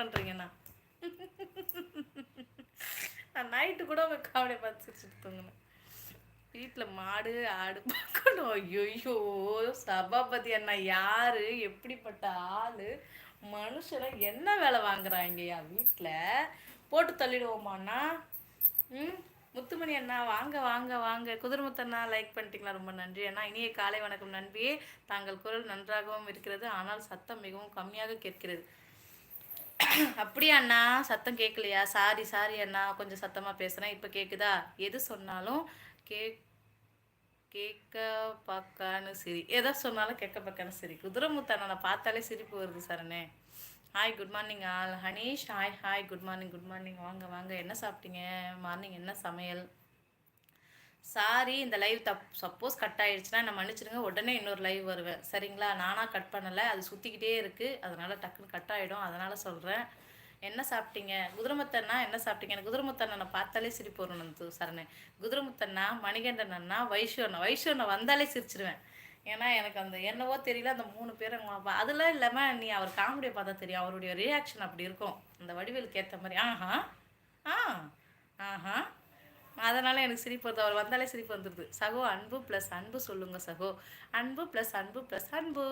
பண்ணுறீங்கண்ணா நான் நைட்டு கூட உங்கள் காவடியை பார்த்து சிரிச்சுட்டு தூங்கினேன். வீட்டில் மாடு ஆடு பார்க்கணும். ஐயோ சபாபதி அண்ணா யார்? எப்படிப்பட்ட ஆள்? மனுஷனை என்ன வேலை வாங்குறாங்கய்யா வீட்டில் போட்டு தள்ளிடுவோமாண்ணா? ம்? முத்துமணி அண்ணா வாங்க வாங்க வாங்க. குதிரமுத்தண்ணா லைக் பண்ணிட்டீங்களா? ரொம்ப நன்றி அண்ணா. இனிய காலை வணக்கம் நன்றி தாங்கள் குரல் நன்றாகவும் இருக்கிறது ஆனால் சத்தம் மிகவும் கம்மியாக கேட்கிறது. அப்படியா அண்ணா சத்தம் கேட்கலையா சாரி சாரி அண்ணா. கொஞ்சம் சத்தமாக பேசுகிறேன் இப்போ கேட்குதா எது சொன்னாலும் கே கேட்க பக்கான்னு சிரி. எதை சொன்னாலும் கேட்க பார்க்கான்னு சிரி. குதிரைமுத்து அண்ணனை பார்த்தாலே சிரிப்பு வருது சரணே hi good morning all Hanish hi hi good morning good morning வாங்க வாங்க. என்ன சாப்பிட்டீங்க? மார்னிங் என்ன சமையல்? சாரி இந்த லைவ் தப் சப்போஸ் கட் ஆயிடுச்சுன்னா நான் மன்னிச்சிடுங்க உடனே இன்னொரு லைவ் வருவேன். சரிங்களா? நானாக கட் பண்ணலை அது சுற்றிக்கிட்டே இருக்குது அதனால் டக்குன்னு கட் ஆகிடும் அதனால் சொல்கிறேன் என்ன சாப்பிட்டீங்க? குதிரமுத்தன்னா என்ன சாப்பிட்டீங்க? எனக்கு குதிரமுத்தண்ணனை பார்த்தாலே சிரிப்பு வரும் நந்து சரணே. குதிரமுத்தண்ணா மணிகண்டன் அண்ணா வைஷு அண்ணா வைஷு அண்ணா வந்தாலே சிரிச்சிருவேன். ஏன்னா எனக்கு அந்த என்னவோ தெரியல அந்த மூணு பேர் அதெல்லாம் இல்லாமல் நீ அவர் காமெடியை பார்த்தா தெரியும். அவருடைய ரியாக்ஷன் அப்படி இருக்கும். அந்த வடிவேலுக்கு ஏற்ற மாதிரி ஆஹா ஆ ஆஹா. அதனால் எனக்கு சிரிப்பு வருது. அவர் வந்தாலே சிரிப்பு வந்துடுது சகோ அன்பு ப்ளஸ் அன்பு சொல்லுங்கள் சகோ. அன்பு ப்ளஸ் அன்பு ப்ளஸ் அன்பு.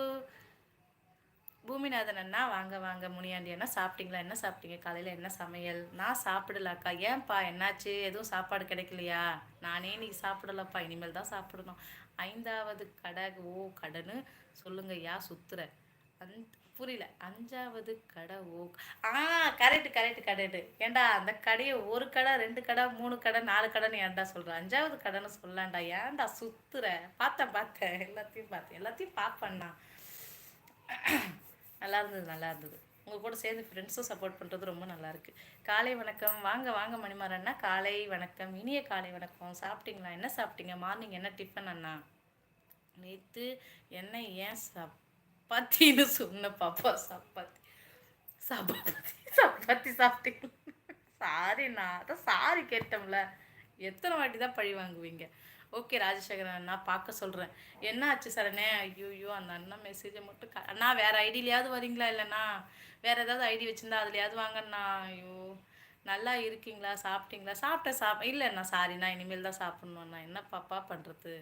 பூமிநாதன் அண்ணா வாங்க வாங்க முனியாண்டி அண்ணா சாப்பிட்டீங்களா? என்ன சாப்பிட்டீங்க? காலையில் என்ன சமையல்? நான் சாப்பிடலாக்கா. ஏன்பா? என்னாச்சு? எதுவும் சாப்பாடு கிடைக்கலையா? நானே நீ சாப்பிடலப்பா. இனிமேல் தான் சாப்பிடணும். ஐந்தாவது கடை ஓ கடைன்னு சொல்லுங்க யா சுத்துற அந் புரியல. அஞ்சாவது கடை ஓ ஆ கரெக்டு கரெக்டு கரெக்டு ஏண்டா அந்த கடையை ஒரு கடை ரெண்டு கடை மூணு கடை நாலு கடைன்னு ஏன்டா சொல்கிறேன் அஞ்சாவது கடைன்னு சொல்லலாம்டா ஏன்டா சுற்றுற பார்த்தேன் பார்த்தேன். எல்லாத்தையும் பார்த்தேன். எல்லாத்தையும் பார்ப்பேண்ணா நல்லா இருந்தது நல்லா இருந்தது. உங்கள் கூட சேர்ந்து ஃப்ரெண்ட்ஸும் சப்போர்ட் பண்ணுறது ரொம்ப நல்லாயிருக்கு காலை வணக்கம். வாங்க வாங்க மணிமாறண்ணா காலை வணக்கம். இனிய காலை வணக்கம். சாப்பிட்டீங்களா? என்ன சாப்பிட்டீங்க? மார்னிங் என்ன டிஃபன் அண்ணா? நேற்று என்ன ஏன் சப்பாத்தின்னு சொன்ன பாப்பா சப்பாத்தி. சப்பாத்தி சப்பாத்தி சாப்பிட்டீங்க சாரிண்ணா அதான் சாரி கேட்டோம்ல எத்தனை வாட்டி தான் பழி வாங்குவீங்க? ஓகே ராஜசேகரன் அண்ணா பார்க்க சொல்கிறேன் என்ன ஆச்சு சரணே ஐயோ அந்த அண்ணன் மெசேஜை மட்டும் க அண்ணா வேறு ஐடியிலையாவது வரீங்களா இல்லைண்ணா? வேறு ஏதாவது ஐடி வச்சுருந்தா அதுலையாவது வாங்கண்ணா. ஐயோ. நல்லா இருக்கீங்களா? சாப்பிட்டீங்களா? சாப்பிட்டேன் சாப் இல்லைண்ணா சாரிண்ணா இனிமேல் தான் சாப்பிட்ணுண்ணா என்ன பாப்பா பண்ணுறது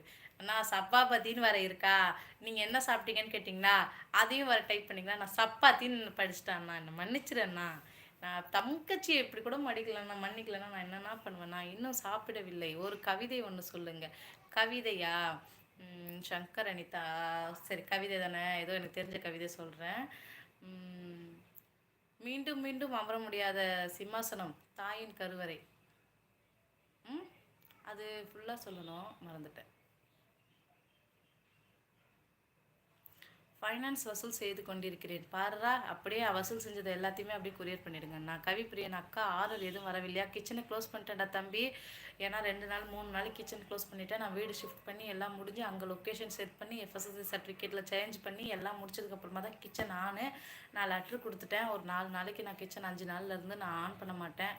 அண்ணா சப்பாபத்தின்னு வேறு இருக்கா? நீங்கள் என்ன சாப்பிட்டீங்கன்னு கேட்டிங்களா அதையும் வேறு டைப் பண்ணிங்களா? நான் சப்பாத்தின்னு படிச்சிட்டேண்ணா என்ன மன்னிச்சிடண்ணா நான் தங்கச்சி எப்படி கூட மடிக்கலன்னா மன்னிக்கலன்னா நான் என்னென்ன பண்ணுவேன்? நான் இன்னும் சாப்பிடவில்லை. ஒரு கவிதை ஒன்று சொல்லுங்க. கவிதையா? சங்கர் அனிதா. சரி கவிதை தானே? ஏதோ எனக்கு தெரிஞ்ச கவிதை சொல்கிறேன் மீண்டும் மீண்டும் அமர முடியாத சிம்மாசனம் தாயின் கருவறை. அது ஃபுல்லாக சொல்லணும் மறந்துட்டேன். ஃபைனான்ஸ் வசூல் செய்து கொண்டிருக்கிறேன். பாருறா அப்படியே வசூல் செஞ்சது எல்லாத்தையுமே அப்படியே கொரியர் பண்ணிடுங்க. நான் கவிப்பிரியன் அக்கா ஆர்டர் எதுவும் வரவில்லையா? கிச்சனை க்ளோஸ் பண்ணிட்டேன்டா தம்பி. ஏன்னா ரெண்டு நாள் மூணு நாள் கிச்சன் க்ளோஸ் பண்ணிவிட்டேன் நான் வீடு ஷிஃப்ட் பண்ணி எல்லாம் முடிஞ்சு அங்கே லொக்கேஷன் செட் பண்ணி எஃப்எஸ்எஸ்சி சர்டிஃபிகேட்டில் சேஞ்ச் பண்ணி எல்லாம் முடிச்சதுக்கப்புறமா தான் கிச்சன் நான் நான் லெட்ரு கொடுத்துட்டேன். ஒரு நாலு நாளைக்கு நான் கிச்சன் அஞ்சு நாள்லேருந்து நான் ஆன் பண்ண மாட்டேன்.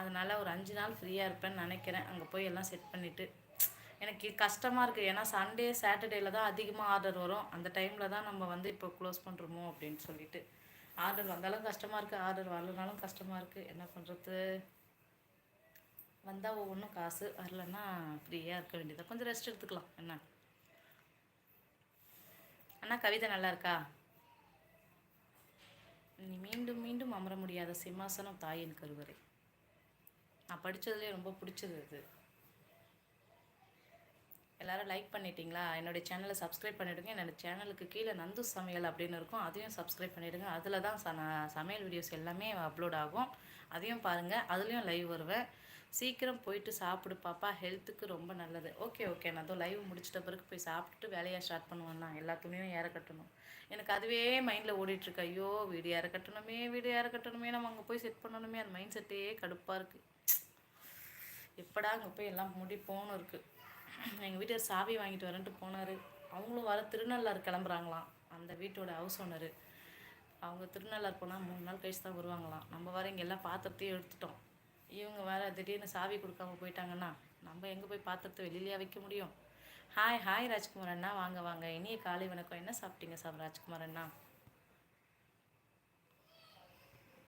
அதனால் ஒரு அஞ்சு நாள் ஃப்ரீயாக இருப்பேன்னு நினைக்கிறேன். அங்கே போய் எல்லாம் செட் பண்ணிவிட்டு எனக்கு கஷ்டமாக இருக்குது ஏன்னா சண்டே சாட்டர்டேல தான் அதிகமாக ஆர்டர் வரும். அந்த டைமில் தான் நம்ம வந்து இப்போ க்ளோஸ் பண்ணுறோமோ அப்படின்னு சொல்லிட்டு. ஆர்டர் வந்தாலும் கஷ்டமாக இருக்குது ஆர்டர் வரலனாலும் கஷ்டமாக இருக்குது என்ன பண்ணுறது வந்தால் ஒவ்வொன்றும் காசு. வரலன்னா ஃப்ரீயாக இருக்க வேண்டியதாக கொஞ்சம் ரெஸ்ட் எடுத்துக்கலாம். என்ன? அண்ணா கவிதை நல்லா இருக்கா? நீ மீண்டும் மீண்டும் அமர முடியாத சிம்மாசனம் தாயின் கருவறை. நான் படித்ததுலேயே ரொம்ப பிடிச்சது அது. எல்லோரும் லைக் பண்ணிட்டீங்களா? என்னுடைய சேனலை சப்ஸ்கிரைப் பண்ணிவிடுங்க என்னோடய சேனலுக்கு கீழே நந்து சமையல் அப்படின்னு இருக்கும். அதையும் சப்ஸ்கிரைப் பண்ணிவிடுங்க அதில் தான் ச சமையல் வீடியோஸ் எல்லாமே அப்லோட் ஆகும். அதையும் பாருங்கள் அதுலேயும் லைவ் வருவேன். சீக்கிரம் போயிட்டு சாப்பிடு பாப்பா. ஹெல்த்துக்கு ரொம்ப நல்லது. ஓகே ஓகே நான் அதோ லைவ் முடிச்சிட்ட பிறகு போய் சாப்பிட்டுட்டு வேலையாக ஸ்டார்ட் பண்ணுவேன்னா எல்லா துணியும் ஏற கட்டணும். எனக்கு அதுவே மைண்டில் ஓடிட்டுருக்கு. ஐயோ வீடு ஏற கட்டணுமே வீடு ஏற கட்டணுமே. நம்ம அங்கே போய் செட் பண்ணணுமே. அந்த மைண்ட் செட்டே கடுப்பாக இருக்குது எப்படா அங்கே போய் எல்லாம் முடிப்போன்னு இருக்குது எங்கள் வீட்டில் சாவி வாங்கிட்டு வரேன்ட்டு போனார். அவங்களும் வர திருநள்ளாறு கிளம்புறாங்களாம். அந்த வீட்டோட ஹவுஸ் ஓனர் அவங்க திருநள்ளாறு போனால் மூணு நாள் கழிச்சு தான் வருவாங்களாம். நம்ம வர இங்கே எல்லாம் பாத்திரத்தையும் எடுத்துட்டோம். இவங்க வேறு திடீர்னு சாவி கொடுக்காம போயிட்டாங்கன்னா நம்ம எங்கே போய் பாத்திரத்தை வெளியிலேயே வைக்க முடியும்? ஹாய் ஹாய் ராஜ்குமார் அண்ணா. வாங்க வாங்க. இனிய காலை வணக்கம். என்ன சாப்பிட்டீங்க சார் ராஜ்குமார் அண்ணா?